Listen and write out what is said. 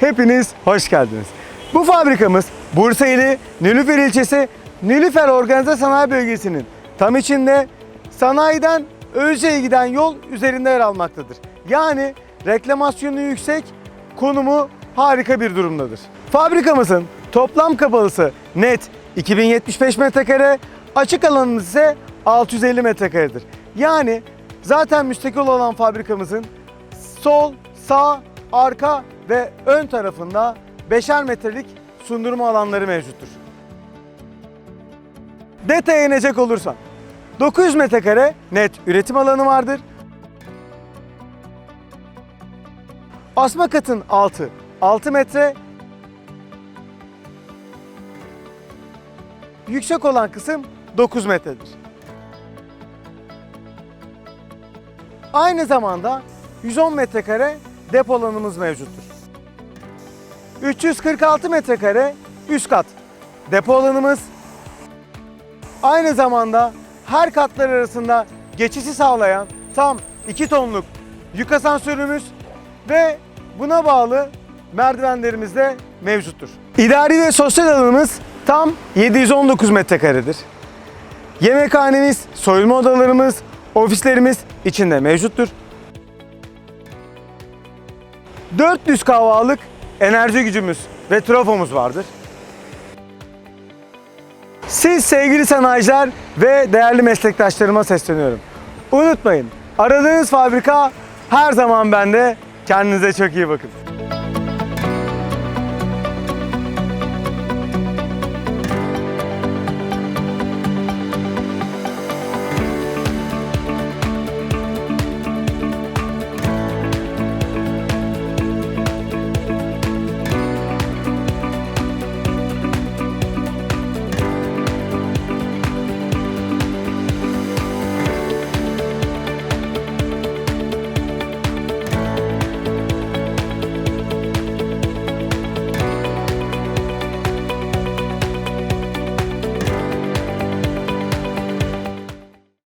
Hepiniz hoş geldiniz. Bu fabrikamız Bursa ili Nilüfer ilçesi Nilüfer Organize Sanayi Bölgesi'nin tam içinde sanayiden Özce'ye giden yol üzerinde yer almaktadır. Yani reklamasyonu yüksek, konumu harika bir durumdadır. Fabrikamızın toplam kapalısı net 2075 metrekare, açık alanımız ise 650 metrekaredir. Yani zaten müstakil olan fabrikamızın sol, sağ, arka ve ön tarafında 5'er metrelik sundurma alanları mevcuttur. Detaya inecek olursam 900 metrekare net üretim alanı vardır. Asma katın altı 6 metre. Yüksek olan kısım 9 metredir. Aynı zamanda 110 metrekare depo alanımız mevcuttur. 346 metrekare üst kat depo alanımız. Aynı zamanda her katlar arasında geçişi sağlayan tam 2 tonluk yük asansörümüz ve buna bağlı merdivenlerimiz de mevcuttur. İdari ve sosyal alanımız tam 719 metrekaredir. Yemekhanemiz, soyulma odalarımız, ofislerimiz içinde mevcuttur. 400 kahvalık enerji gücümüz ve trafomuz vardır. Siz sevgili sanayiciler ve değerli meslektaşlarıma sesleniyorum. Unutmayın, aradığınız fabrika her zaman bende. Kendinize çok iyi bakın.